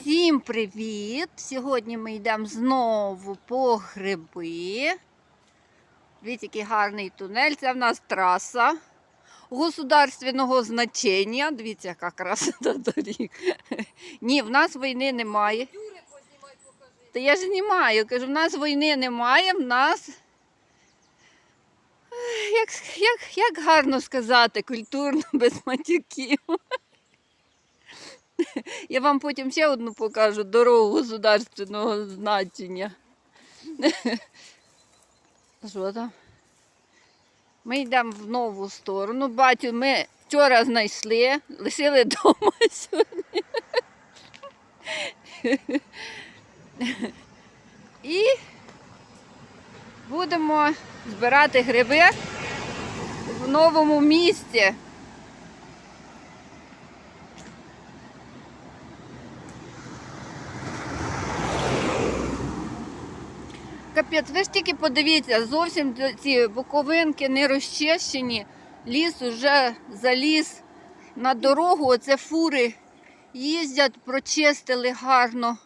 Всім привіт! Сьогодні ми йдемо знову по гриби. Дивіться, який гарний тунель. Це в нас траса государственного значення. Дивіться, яка красота доріг. Ні, в нас війни немає. Та я ж знімаю, кажу, в нас війни немає, в нас. Як, як, як гарно сказати, культурно, без матюків. Я вам потім ще одну покажу дорогу государственного значення. Що там? Ми йдемо в нову сторону. Батю ми вчора знайшли, лишили вдома сьогодні. І будемо збирати гриби в новому місці. Капець, ви ж тільки подивіться, зовсім ці боковинки не розчищені. Ліс уже заліз на дорогу. Оце фури їздять, прочистили гарно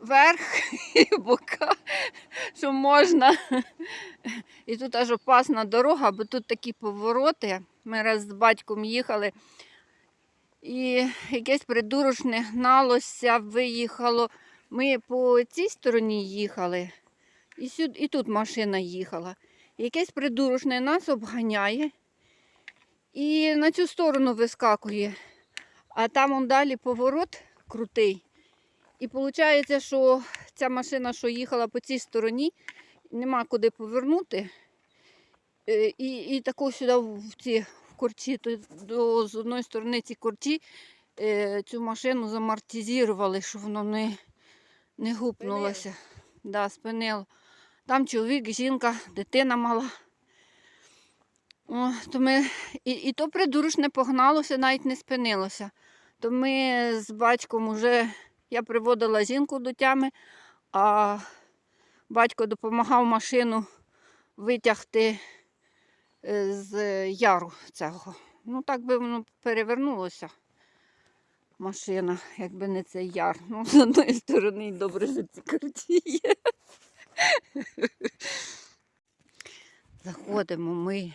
верх і бока, що можна. І тут аж опасна дорога, бо тут такі повороти. Ми раз з батьком їхали. І якесь придурочне гналося, виїхало. Ми по цій стороні їхали, і, сюди, і тут машина їхала. Якесь придурочне нас обганяє і на цю сторону вискакує. А там он далі поворот крутий. І виходить, що ця машина, що їхала по цій стороні, нема куди повернути. Е, І, і тако сюди в ці в корчі, то до, з одної сторони ці корчі е, цю машину замортизували, щоб воно не не гупнулося. Да, спинило. Там чоловік, жінка, дитина мала. О, то ми, і, і то придурочне погналося, навіть не спинилося. То ми з батьком уже, я приводила жінку до тями, а батько допомагав машину витягти е, з яру цього. Ну, так би воно перевернулося машина, якби не цей яр. Ну, з одної сторони, добре, що ці карті. Заходимо ми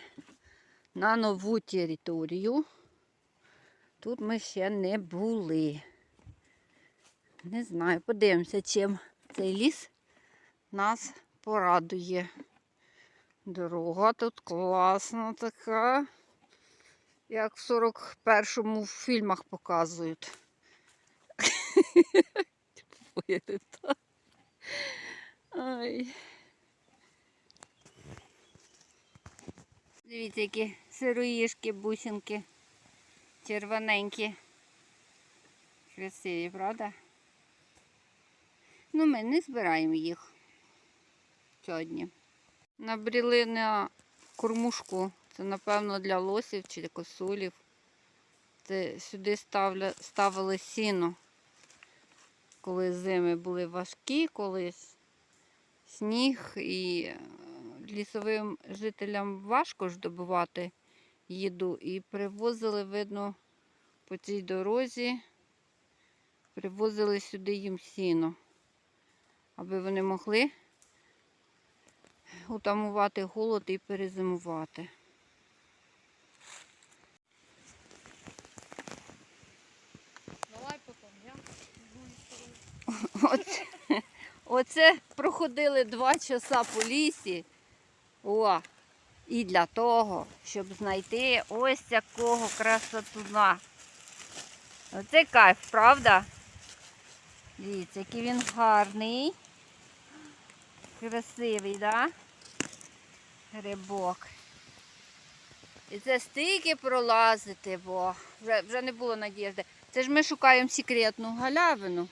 на нову територію. Тут ми ще не були. Не знаю, подивимося, чим цей ліс нас порадує. Дорога тут класна така як в 41-му в фільмах показують. Ай. Дивіться, які сироїшки, бусинки, червоненькі. Красиві, правда? Ну, ми не збираємо їх сьогодні. Набріли на кормушку це, напевно, для лосів чи косулів. Це сюди ставля, ставили сіно, коли зими були важкі, колись сніг і е, лісовим жителям важко ж добувати їду. І привозили, видно, по цій дорозі, привозили сюди їм сіно, аби вони могли утамувати голод і перезимувати. Давай я. Оце, проходили два часа по лісі. О, і для того, щоб знайти ось такого красотуна. Оце кайф, правда? Дивіться, який він гарний. Красивий, да? Грибок. І це стільки пролазити, бо вже, вже не було надіжди. Це ж ми шукаємо секретну галявину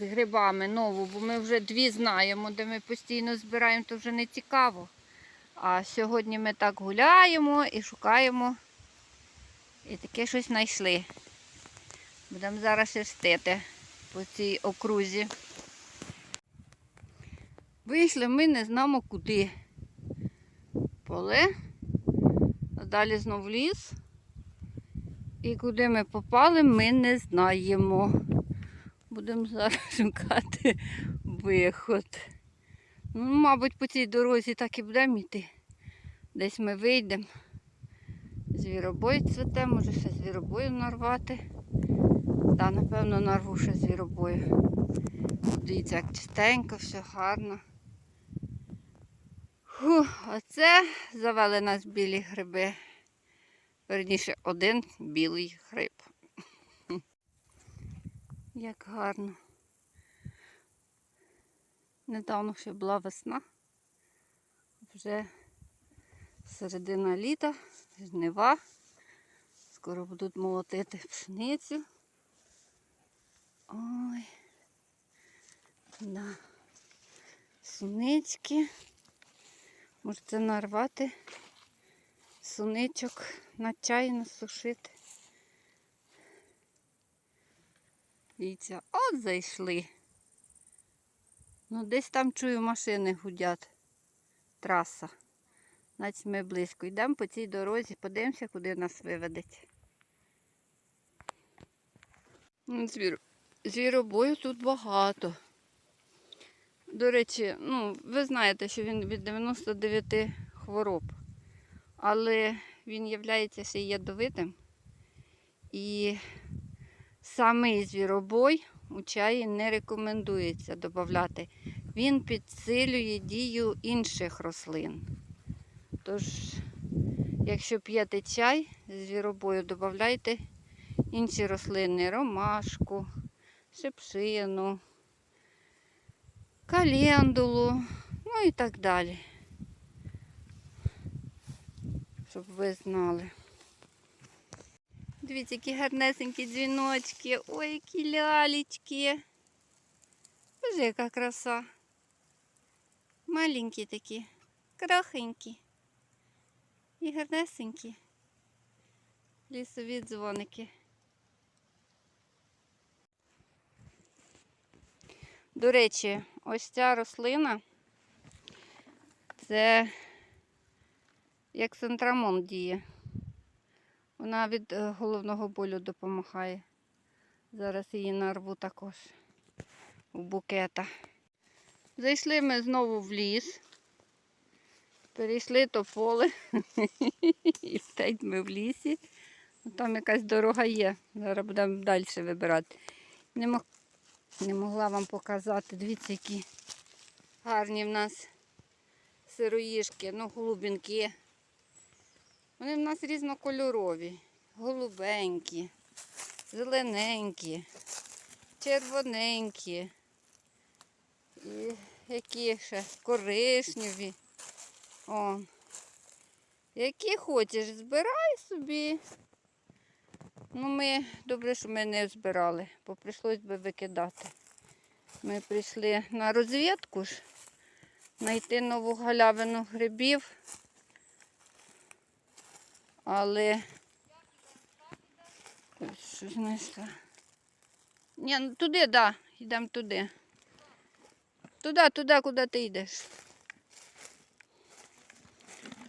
з грибами нову, бо ми вже дві знаємо, де ми постійно збираємо, то вже не цікаво. А сьогодні ми так гуляємо і шукаємо. І таке щось знайшли. Будемо зараз шерстити по цій окрузі. Вийшли ми не знаємо куди. Поле, а далі знов ліс. І куди ми попали, ми не знаємо. Будемо зараз шукати виход. Ну, мабуть, по цій дорозі так і будемо йти. Десь ми вийдемо. Звіробой цвете, може ще звіробою нарвати. Так, напевно, нарву ще звіробою. Дивіться, як чистенько, все гарно. Фу, оце завели нас білі гриби. Верніше, один білий гриб. Як гарно. Недавно ще була весна. Вже середина літа, жнива. Скоро будуть молотити пшеницю. Ой. Да. Сунички. Можете нарвати суничок на чай насушити. Дивіться, от зайшли. Ну, десь там чую машини гудять. Траса. Значить ми близько. Йдемо по цій дорозі, подивимося, куди нас виведуть. Ну, Звір... Звіробою тут багато. До речі, ну, ви знаєте, що він від 99 хвороб, але він є ще ядовитим. І самий звіробой у чаї не рекомендується додати. Він підсилює дію інших рослин. Тож, якщо п'єте чай з звіробою, додавайте інші рослини, ромашку, шипшину, календулу, ну і так далі. Щоб ви знали. Дивіться, які гарнесенькі дзвіночки. Ой, які лялечки. Боже, яка краса. Маленькі такі, крахенькі. І гарнесенькі. Лісові дзвоники. До речі, ось ця рослина це як центрамон діє. Вона від е, головного болю допомагає. Зараз її нарву також у букета. Зайшли ми знову в ліс. Перейшли то поле. І стоять ми в лісі. Ну, Там якась дорога є. Зараз будемо далі вибирати. Не, мог... Не могла вам показати. Дивіться, які гарні в нас сироїшки, ну, голубінки. Вони в нас різнокольорові, голубенькі, зелененькі, червоненькі, і які ще коричневі. О. Які хочеш, збирай собі. Ну, ми добре, що ми не збирали, бо прийшлось би викидати. Ми прийшли на розвідку ж, знайти нову галявину грибів. Але Ось що знайшла. Ні, ну туди, так, да, йдемо туди. Туди, туди, куди ти йдеш.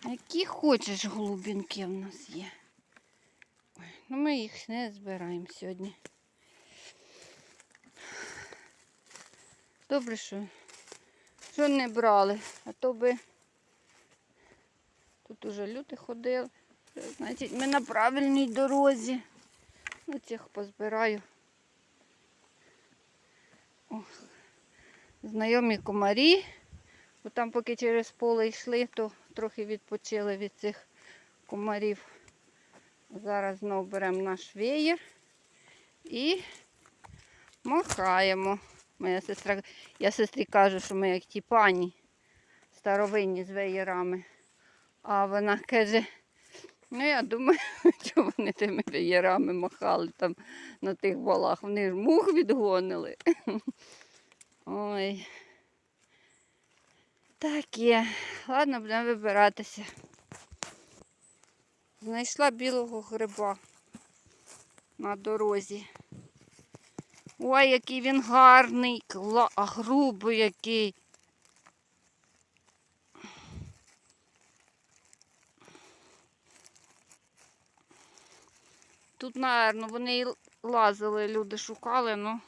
Які хочеш голубінки в нас є. Ой, ну ми їх не збираємо сьогодні. Добре, що, що не брали, а то би тут уже люди ходили. Значить, ми на правильній дорозі. Ну, цих позбираю. Ох. Знайомі комарі. Бо там поки через поле йшли, то трохи відпочили від цих комарів. Зараз знову беремо наш веєр і махаємо. Моя сестра, я сестрі кажу, що ми як ті пані старовинні з веєрами. А вона каже, ну я думаю, що вони тими веєрами махали там на тих валах. Вони ж мух відгонили. Ой. Так є. Ладно, будемо вибиратися. Знайшла білого гриба на дорозі. Ой, який він гарний, грубий який. Тут, напевно, вони і лазили, люди шукали, ну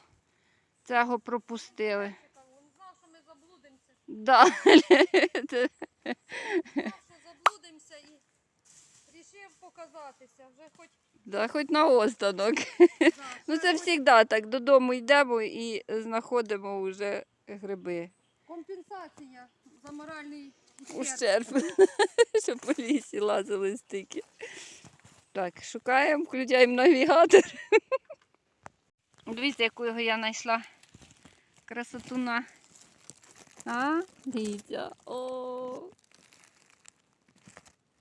Цього пропустили. Він знав, що ми заблудимося. Да. Знав, що заблудимося і рішив показатися. Вже хоч Да, хоч на останок. да, Ну це завжди так. Додому йдемо і знаходимо вже гриби. компенсація за моральний Ущерб. Щоб по лісі лазили стики. Так, шукаємо, включаємо навігатор. Дивіться, його я знайшла. Красотуна. А, дивіться. О.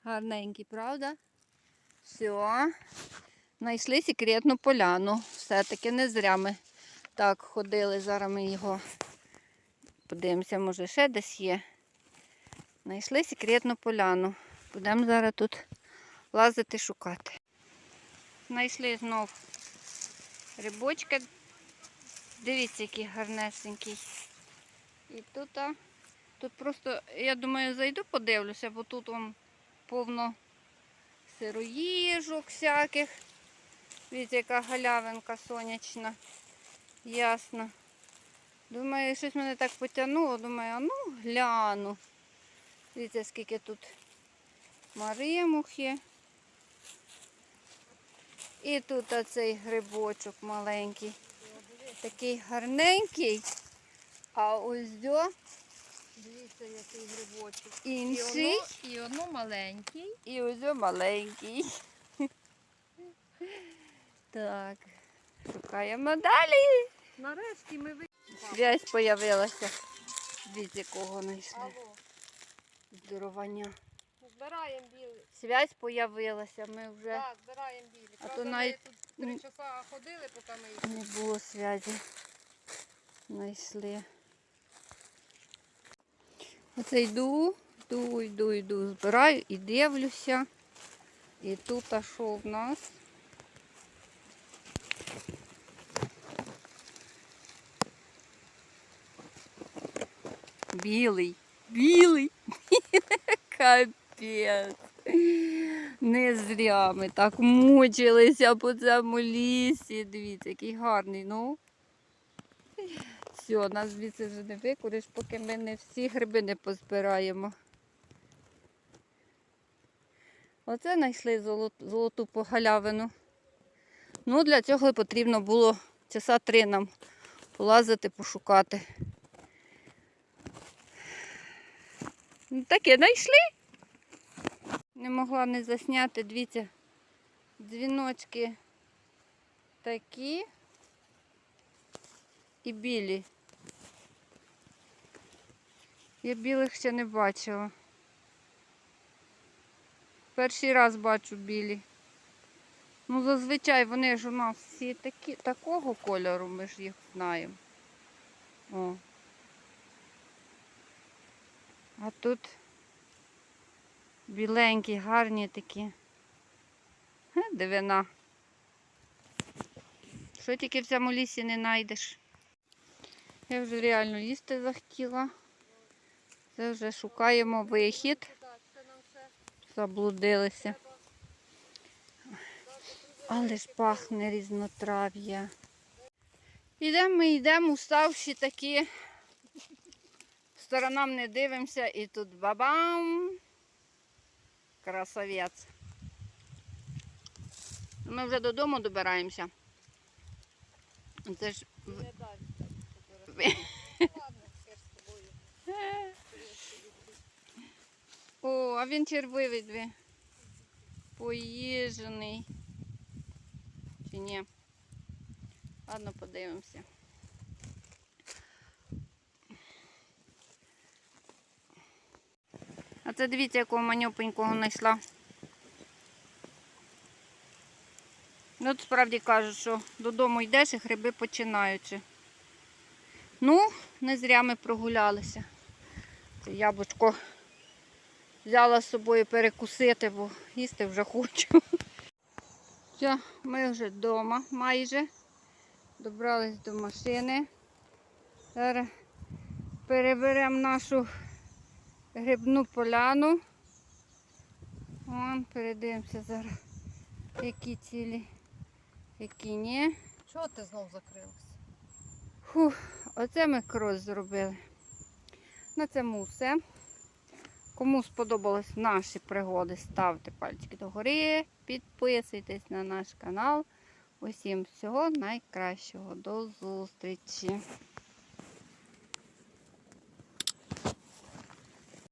Гарненький, правда? Все. Знайшли секретну поляну. Все-таки не зря ми так ходили. Зараз ми його подивимося, може ще десь є. Знайшли секретну поляну. Будемо зараз тут лазити шукати. Знайшли знов рибочка. Дивіться, який гарнесенький. І тут, а, тут просто, я думаю, зайду подивлюся, бо тут он повно сироїжок всяких. Дивіться, яка галявинка сонячна. Ясно. Думаю, щось мене так потягнуло. Думаю, а ну гляну. Дивіться, скільки тут маримухи. І тут оцей грибочок маленький. Такий гарненький. А ось до Дивіться, який грибочок. інший. і одно маленький. І ось маленький. Так. Шукаємо далі. Нарешті ми ви... Связь появилася. Дивіться, якого знайшли. Здоровання. Збираємо білі. Связь появилася. Ми вже Так, збираємо білі. А Правда, то ми навіть- тут три часа ходили, поки ми їх не було зв'язі. Знайшли. Оце йду, йду, йду, йду, збираю і дивлюся. І тут а що в нас? Білий. Білий. Капець. Не зря ми так мучилися по цьому лісі. Дивіться, який гарний. Ну. Все, нас звідси вже не викуриш, поки ми не всі гриби не позбираємо. Оце знайшли золоту, золоту погалявину. Ну, для цього потрібно було часа три нам полазити, пошукати. Таке знайшли. Не могла не засняти, дивіться, дзвіночки такі і білі. Я білих ще не бачила. Перший раз бачу білі. Ну, зазвичай вони ж у нас всі такі, такого кольору, ми ж їх знаємо. О. А тут біленькі, гарні такі. Дивина. Що тільки в цьому лісі не знайдеш. Я вже реально їсти захотіла. Це вже шукаємо вихід. Заблудилися. Але ж пахне різнотрав'я. Йдемо ми йдемо, уставші такі. Сторонам не дивимося і тут бабам. Красавець. Ми вже додому добираємося. Це ж не тобою. О, а він червивий дві. Поїжений. Чи ні? Ладно, подивимося. А це дивіться, якого манюпенького знайшла. Ну, от справді кажуть, що додому йдеш і гриби починаючи. Ну, не зря ми прогулялися. Це яблучко взяла з собою перекусити, бо їсти вже хочу. Все, ми вже вдома майже. Добрались до машини. Зараз переберемо нашу грибну поляну. Вон, передивимося зараз, які цілі, які ні. Чого ти знов закрилась? Фух, оце ми крос зробили. На цьому все. Кому сподобались наші пригоди, ставте пальчики догори, підписуйтесь на наш канал. Усім всього найкращого. До зустрічі!